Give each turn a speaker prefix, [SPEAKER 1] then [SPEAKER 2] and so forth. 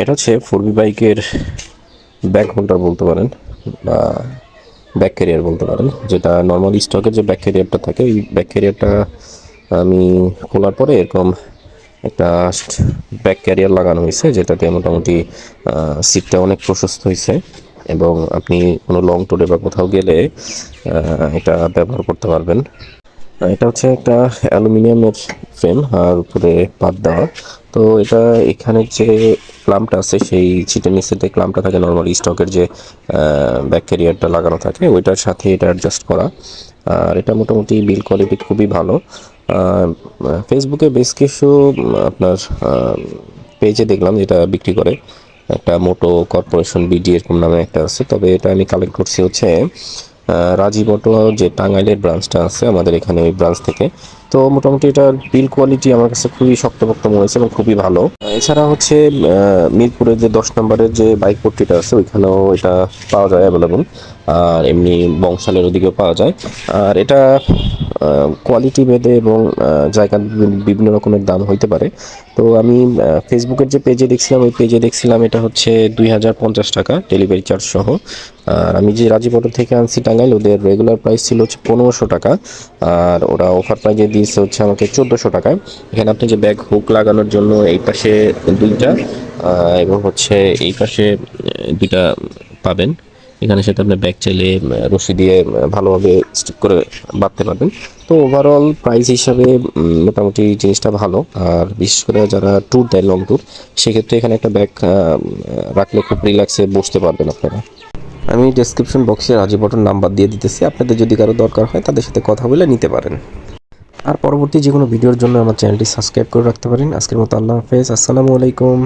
[SPEAKER 1] এটা হচ্ছে ফোরবি বাইকের ব্যাক হোল্ডার বলতে পারেন বা ব্যাক ক্যারিয়ার বলতে পারেন, যেটা নর্মাল স্টকের যে ব্যাক ক্যারিয়ারটা থাকে, ওই ব্যাক ক্যারিয়ারটা আমি খোলার পরে এরকম একটা ব্যাক ক্যারিয়ার লাগানো হয়েছে, যেটাতে মোটামুটি সিটটা অনেক প্রশস্ত হয়েছে এবং আপনি কোনো লং ট্যুরে বা কোথাও গেলে এটা ব্যবহার করতে পারবেন। এটা হচ্ছে একটা অ্যালুমিনিয়ামের ফ্রেম আর উপরে পাত দেওয়া। তো এটা এখানে যে ক্লাম্পটা আছে, সেই চিটের নিচে যে ক্লাম্পটা থাকে নর্মাল স্টকের যে ব্যাক ক্যারিয়ারটা লাগানো থাকে, ওইটার সাথে এটা অ্যাডজাস্ট করা। আর এটা মোটামুটি বিল কোয়ালিটি খুবই ভালো। ফেসবুকে বেশ কিছু আপনার পেজে দেখলাম যেটা বিক্রি করে। একটা মোটো কর্পোরেশন বিডি এরকম নামে একটা আছে, তবে এটা আমি কালেক্ট করছি হচ্ছে রাজীব অটো যে টাঙ্গাইলের ব্রাঞ্চটা আছে আমাদের এখানে ওই ব্রাঞ্চ থেকে। তো মোটামুটি এটার বিল কোয়ালিটি আমার কাছে খুবই শক্তপোক্ত মনে হয়েছে এবং খুবই ভালো। এছাড়া হচ্ছে মিরপুরের যে দশ নম্বরের যে বাইক পট্টিটা আছে ওইখানেও এটা পাওয়া যায় অ্যাভেলেবল আর এমনি বংশালের ওদিকেও পাওয়া যায়। আর এটা কোয়ালিটি ভেদে এবং আহ, জায়গার বিভিন্ন রকমের দাম হইতে পারে। তো আমি ফেসবুকের যে পেজে দেখছিলাম, ওই পেজে দেখছিলাম এটা হচ্ছে দুই হাজার পঞ্চাশ টাকা ডেলিভারি চার্জ সহ। আর আমি যে রাজীব অটো থেকে আনছি টাঙ্গাইল, ওদের রেগুলার প্রাইস ছিল হচ্ছে পনেরোশো টাকা। আর ওরা অফার প্রাইজে দিয়েছে হচ্ছে আমাকে চোদ্দোশো টাকায়। এখানে আপনি যে ব্যাগ হুক লাগানোর জন্য এই পাশে দুইটা এবং হচ্ছে এই পাশে দুইটা পাবেন। এখানে সেটা আপনি ব্যাগ চাইলে রশি দিয়ে ভালোভাবে স্টিক করে বাঁধতে পারবেন। তো ওভারঅল প্রাইস হিসাবে মোটামুটি জিনিসটা ভালো। আর বিশেষ করে যারা ট্যুর দেয় লং ট্যুর সেক্ষেত্রে এখানে একটা ব্যাগ রাখলে খুব রিল্যাক্সে বসতে পারবেন আপনারা। আমি ডেসক্রিপশন বক্সে রাজীব বটন নাম্বার দিয়ে দিতেছি। আপনাদের যদি কারও দরকার হয়, তাদের সাথে কথা বলে নিতে পারেন। আর পরবর্তী যে কোনো ভিডিওর জন্য আমার চ্যানেলটি সাবস্ক্রাইব করে রাখতে পারেন। আজকের মতো আল্লাহ হাফেজ। আসসালামু আলাইকুম।